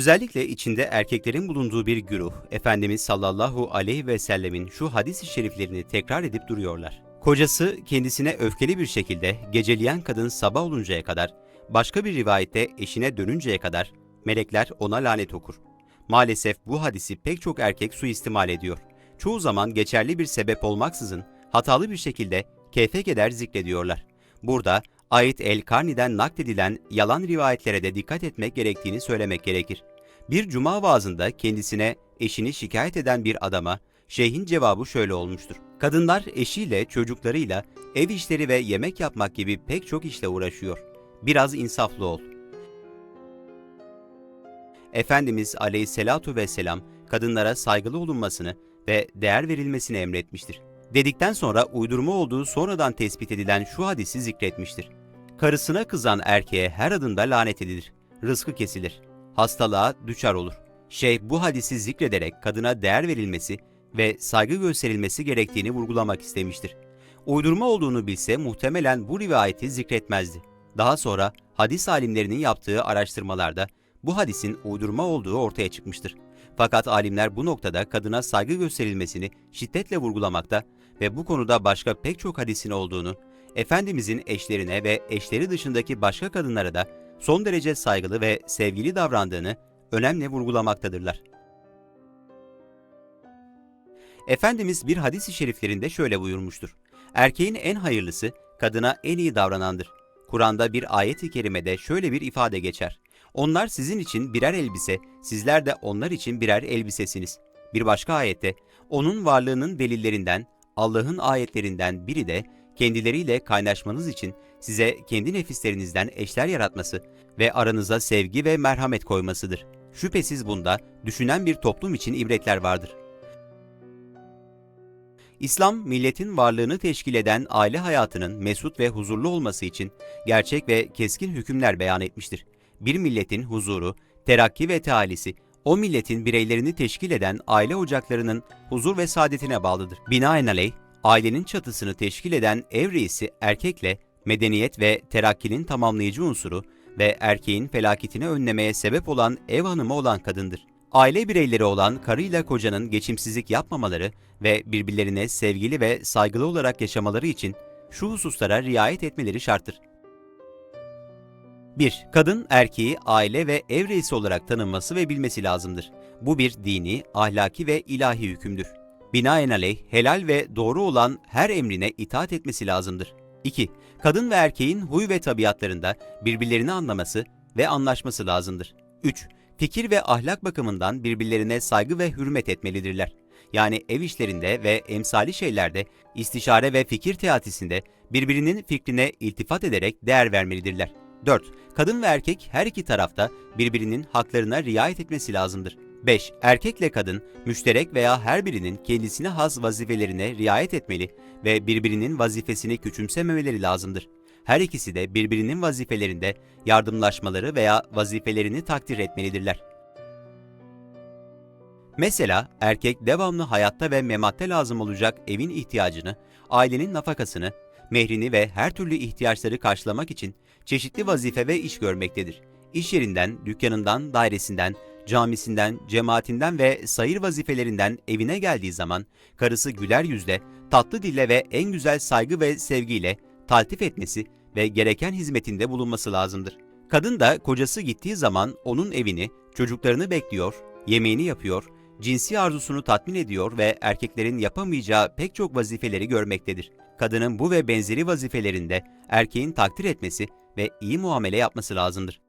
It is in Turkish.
Özellikle içinde erkeklerin bulunduğu bir güruh, Efendimiz sallallahu aleyhi ve sellemin şu hadis-i şeriflerini tekrar edip duruyorlar. Kocası kendisine öfkeli bir şekilde geceleyen kadın sabah oluncaya kadar, başka bir rivayette eşine dönünceye kadar melekler ona lanet okur. Maalesef bu hadisi pek çok erkek suistimal ediyor. Çoğu zaman geçerli bir sebep olmaksızın hatalı bir şekilde keyfe keder zikrediyorlar. Burada Ait el-Karni'den nakledilen yalan rivayetlere de dikkat etmek gerektiğini söylemek gerekir. Bir cuma vaazında kendisine eşini şikayet eden bir adama şeyhin cevabı şöyle olmuştur. Kadınlar eşiyle, çocuklarıyla ev işleri ve yemek yapmak gibi pek çok işle uğraşıyor. Biraz insaflı ol. Efendimiz aleyhisselatu vesselam kadınlara saygılı olunmasını ve değer verilmesini emretmiştir. Dedikten sonra uydurma olduğu sonradan tespit edilen şu hadisi zikretmiştir. Karısına kızan erkeğe her adımda lanet edilir. Rızkı kesilir. Hastalığa düçar olur. Şeyh bu hadisi zikrederek kadına değer verilmesi ve saygı gösterilmesi gerektiğini vurgulamak istemiştir. Uydurma olduğunu bilse muhtemelen bu rivayeti zikretmezdi. Daha sonra hadis alimlerinin yaptığı araştırmalarda bu hadisin uydurma olduğu ortaya çıkmıştır. Fakat alimler bu noktada kadına saygı gösterilmesini şiddetle vurgulamakta ve bu konuda başka pek çok hadisin olduğunu, Efendimizin eşlerine ve eşleri dışındaki başka kadınlara da son derece saygılı ve sevgili davrandığını önemli vurgulamaktadırlar. Efendimiz bir hadis-i şeriflerinde şöyle buyurmuştur. Erkeğin en hayırlısı kadına en iyi davranandır. Kur'an'da bir ayet-i kerimede şöyle bir ifade geçer. Onlar sizin için birer elbise, sizler de onlar için birer elbisesiniz. Bir başka ayette, onun varlığının delillerinden, Allah'ın ayetlerinden biri de kendileriyle kaynaşmanız için size kendi nefislerinizden eşler yaratması ve aranıza sevgi ve merhamet koymasıdır. Şüphesiz bunda düşünen bir toplum için ibretler vardır. İslam, milletin varlığını teşkil eden aile hayatının mesut ve huzurlu olması için gerçek ve keskin hükümler beyan etmiştir. Bir milletin huzuru, terakki ve tealisi, o milletin bireylerini teşkil eden aile ocaklarının huzur ve saadetine bağlıdır. Binaenaleyh, ailenin çatısını teşkil eden ev reisi erkekle medeniyet ve terakkinin tamamlayıcı unsuru ve erkeğin felaketini önlemeye sebep olan ev hanımı olan kadındır. Aile bireyleri olan karıyla kocanın geçimsizlik yapmamaları ve birbirlerine sevgili ve saygılı olarak yaşamaları için şu hususlara riayet etmeleri şarttır. 1. Kadın erkeği aile ve ev reisi olarak tanınması ve bilmesi lazımdır. Bu bir dini, ahlaki ve ilahi hükümdür. Binaenaleyh helal ve doğru olan her emrine itaat etmesi lazımdır. 2. Kadın ve erkeğin huy ve tabiatlarında birbirlerini anlaması ve anlaşması lazımdır. 3. Fikir ve ahlak bakımından birbirlerine saygı ve hürmet etmelidirler. Yani ev işlerinde ve emsali şeylerde, istişare ve fikir teatisinde birbirinin fikrine iltifat ederek değer vermelidirler. 4. Kadın ve erkek her iki tarafta birbirinin haklarına riayet etmesi lazımdır. 5. Erkekle kadın, müşterek veya her birinin kendisine has vazifelerine riayet etmeli ve birbirinin vazifesini küçümsememeleri lazımdır. Her ikisi de birbirinin vazifelerinde yardımlaşmaları veya vazifelerini takdir etmelidirler. Mesela erkek devamlı hayatta ve mematte lazım olacak evin ihtiyacını, ailenin nafakasını, mehrini ve her türlü ihtiyaçları karşılamak için çeşitli vazife ve iş görmektedir. İş yerinden, dükkanından, dairesinden, camisinden, cemaatinden ve sayır vazifelerinden evine geldiği zaman karısı güler yüzle, tatlı dille ve en güzel saygı ve sevgiyle taltif etmesi ve gereken hizmetinde bulunması lazımdır. Kadın da kocası gittiği zaman onun evini, çocuklarını bekliyor, yemeğini yapıyor, cinsi arzusunu tatmin ediyor ve erkeklerin yapamayacağı pek çok vazifeleri görmektedir. Kadının bu ve benzeri vazifelerinde erkeğin takdir etmesi ve iyi muamele yapması lazımdır.